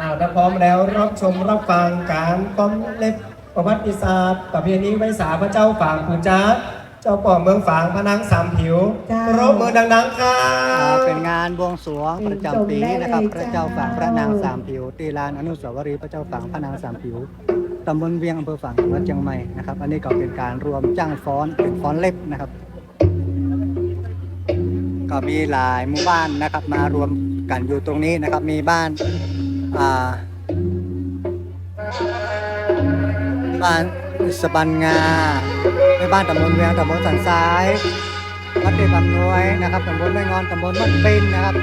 อ้าวถ้าพร้อมแล้วรับชมรับฟังการป้อมเล็บประวัติศาสตร์ประเพณีไว้สาพระเจ้าฝางปูจ้าเจ้าป่อเมืองฝางพนังสามผิวจ้าปรบมือดังๆครัอ่าบเป็นงานบวงสรวงประจำปีนะครับ พระเจ้าฝางพระนางสามผิวตีลานอนุสาวรีย์พระเจ้าฝางพระนางสามผิวตำบลเวียงอำเภอฝางจังหวัดเชียงใหม่นะครับ อันนี้ก็เป็นการรวมจ้างฟ้อนเป็นฟ้อนเล็บนะครับ ก็มีหลายหมู่บ้านนะครับ มารวมกันอยู่ตรงนี้นะครับ มีบ้านอ่า บ้านสะบันงาในบ้านตำบลเวียงตำบลสันทราย วัดเดชบำนวยนะครับตำบลแม่งอนตำบลมันป็นนะครับ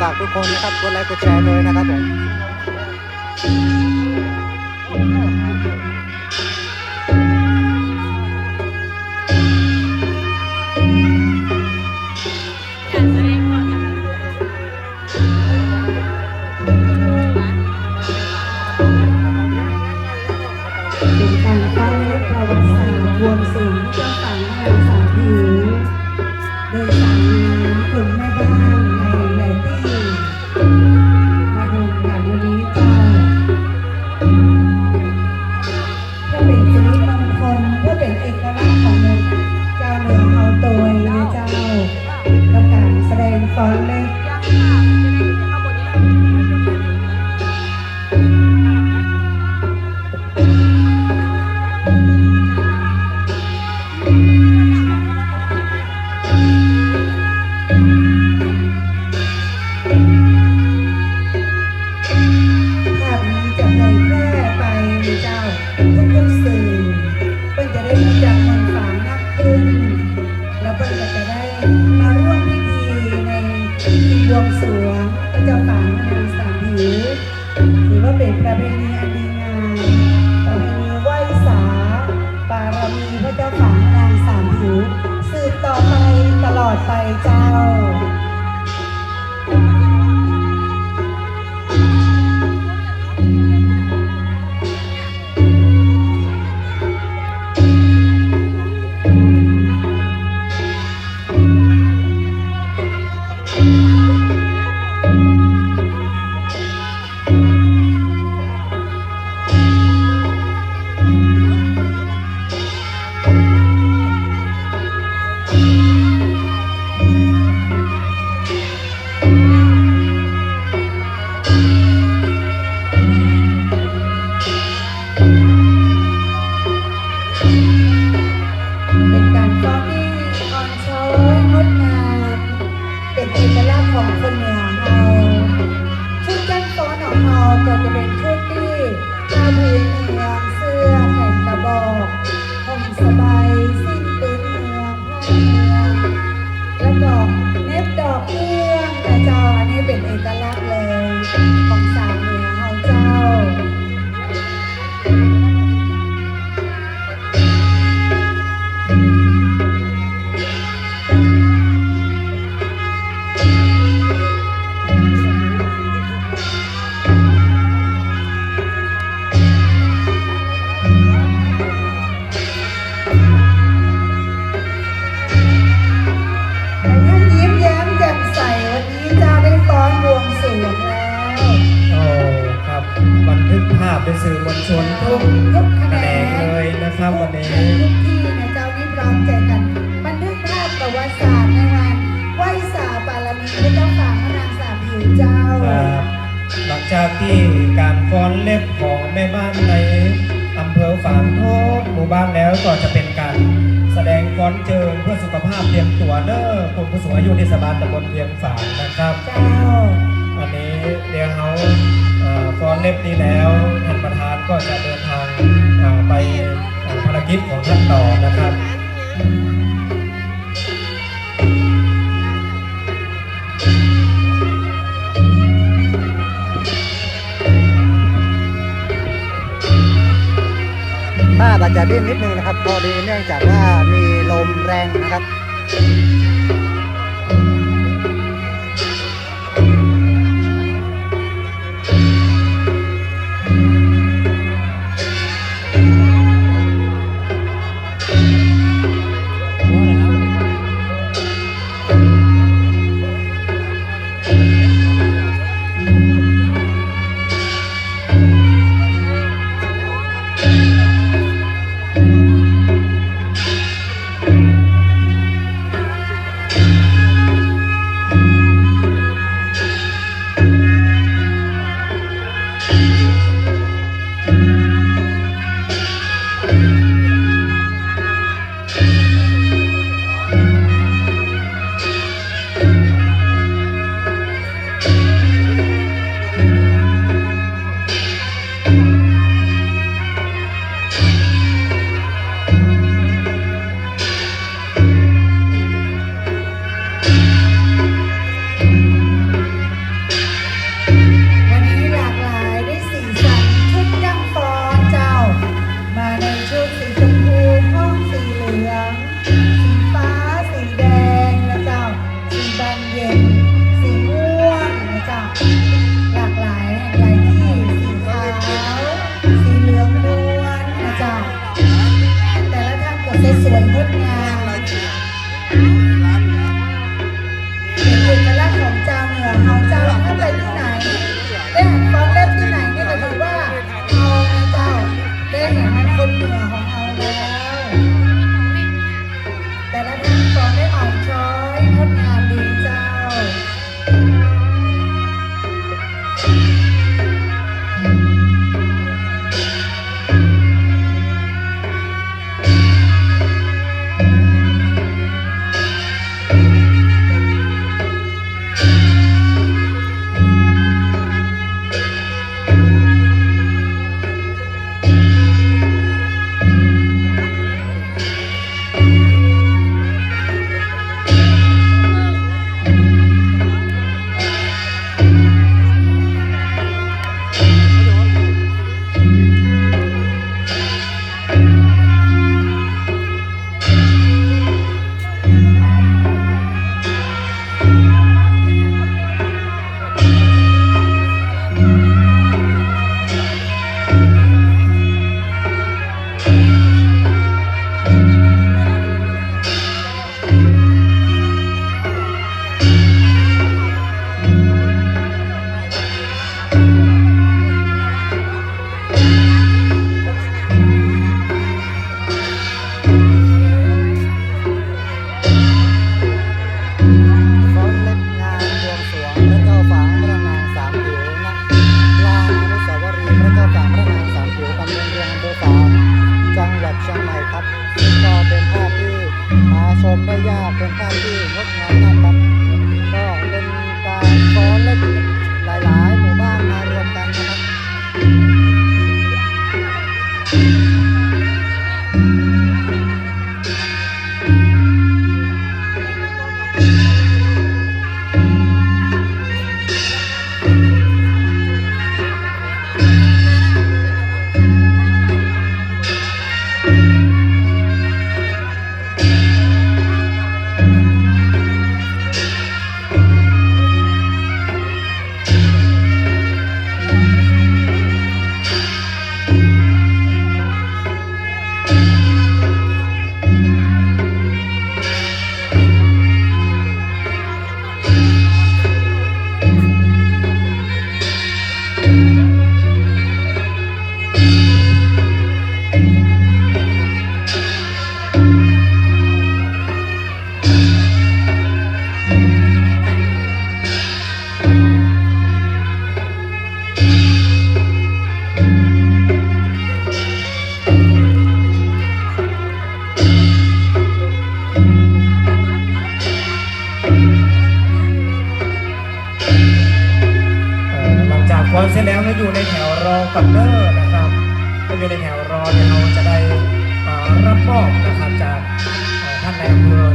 ฝากทุกคนนะครับกดไลค์กดแชร์เลยนะครับผม Oh. พระเจ้าฝังนางสามหูสืบต่อไปตลอดไปเจ้า เจ้า หลังจากที่การฟ้อนเล็บของแม่บ้านในอำเภอฝางทุกหมู่บ้านแล้วก็จะเป็นการแสดงฟ้อนเจิงเพื่อสุขภาพเตรียมตัวเด้อคนผู้สูงอายุเทศบาลตำบลเวียงฝางนะครับ เจ้า อันนี้เดี๋ยวเขาฟ้อนเล็บนี้แล้วท่านประธานก็จะเดินทางไปภารกิจของท่านต่อนะครับ จจะดิ้นนิดนึงนะครับพอดีเนื่องจากว่ามีลมแรงนะครับ ก่อนเนอร์นะครับก็อยู่ในแถวรอเดี๋ยวเราจะได้รับมอบนะครับจากท่านนายอำเภอ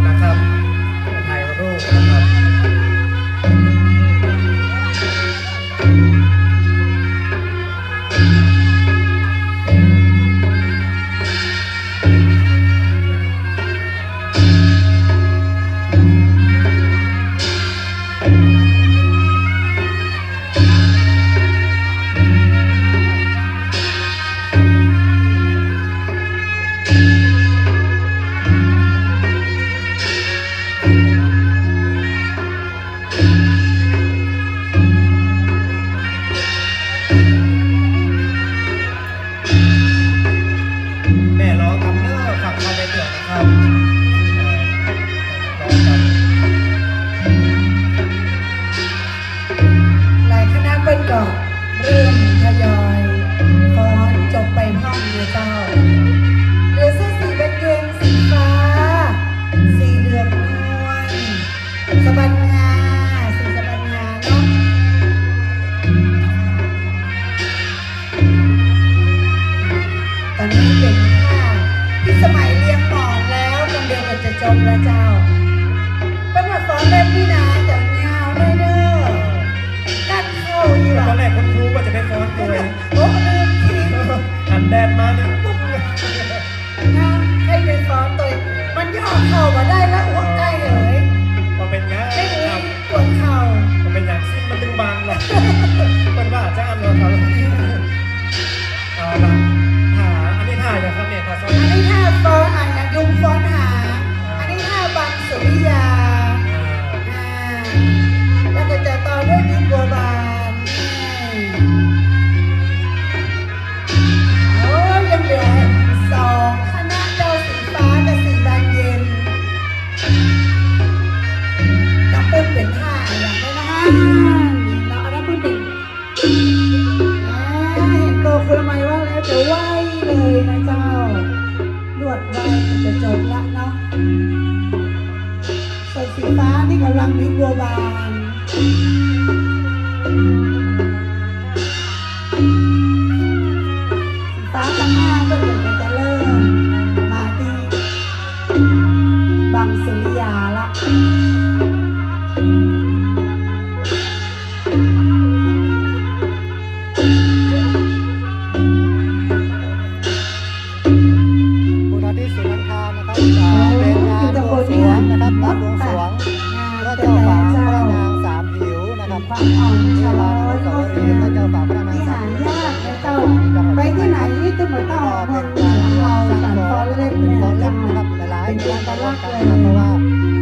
เมืองเหนือเราการฟ้อนเล็บเป็นเนี่ยฟ้อนเล็เจ้าบนะครับหลายๆเป็นที่เอกร่วลัมกษณ์กันเลยนะครับเพราะว่า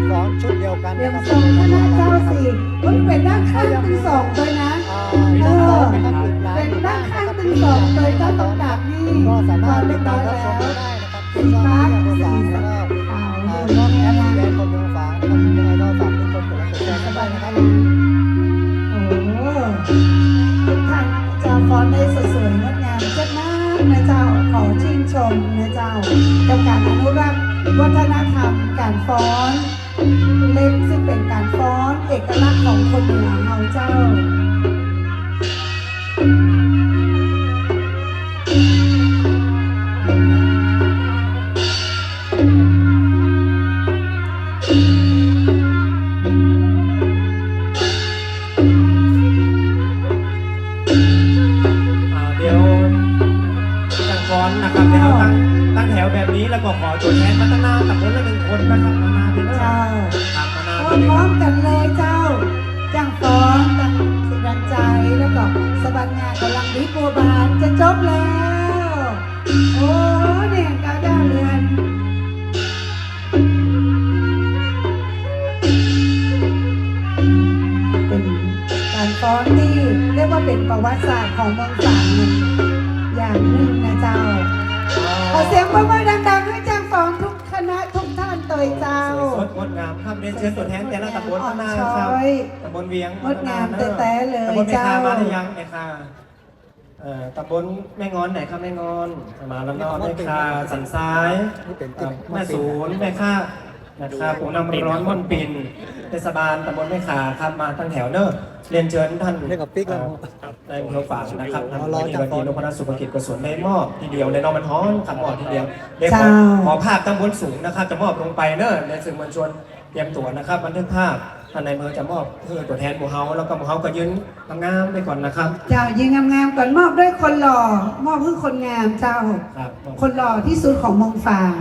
ฟ้อนชุดเดียวกันเรียนะงครับทรงคณะเจ้าสี่มันเป็นด้านข้างเป็นสองเลยนะอ่าเออนะครับหลายเป็นด้านข้างเป็นสองเลยเจ้าต้องดับนี่ก็สามารถเรีติยดบร้ตาอมยรับชแล้วมได้นะครับที่ช่อง แถวแบบนี้แล้วก็ขอตัวแทนมาตั้งหน้ากับคนละหนึ่งคนนะครับมานาเป็นเจ้าเจ้าครับมานาพเป็นเลยร้คอรับมๆกันเลยเจ้าจ้างฟ้อนตั้งสิรันใจแล้วก็สบัดงานกำลังดีบัวบานจะจบแล้ว โอ้เนี่ยก้าวด้าเรือนเป็นการฟ้อนที่เรียกว่าเป็นประวัติศาสตร์ของเมืองฝางอย่างหนึ่งนะเจ้า ขอเสียงปรบมือดังๆให้จ้างฟ้อนทุกคณะทุกท่านโดยเจ้า สวยสดงดงามครับเรียนเชิญตัวแทนแต่ละตำบลข้างหน้าครับอย ตำบลเวียงงดงามแต่ๆเลยตำบลแม่เจ้าคามาหรือยังแม่คาเอ่อตำบลแม่งอนไหนครับแม่งอนมาแล้วก็แม่คาสันซ้ายเอ่อแม่ศูนย์แม่ค่านะครับผมนำร้อนม่อนปินเทศบาลตำบลแม่ขาครับมาตั้งแถวเนอะเรียนเชิญท่านเรียกกับปิ๊กแล้วในอำเภอฝางนะครับเอาทำรอวันจันี้บวันก่อนนี้นพรัตน์สุภกิจกสวนได้มอบทีเดียวเลยเนอมันฮ้อนขับมอบทีเดียวเดี๋ยวขอเจ้าขอภาพตำบลสูงนะครับ จะมอบลงไปเนอะในสื่อมวลชนเตรียมตัวนะครับบันทึกภาพท่านในายอำเภอจะมอบเพื่อตัวแทนหมู่เฮาแล้วก็หมู่เฮาก็ยืนงามๆไปก่อนนะครับ เจ้ายิงงามๆก่อนมอบด้วยคนหล่อมอบเพื่อคนงามเจ้าครับคนหล่อที่สุดของเมองฝาง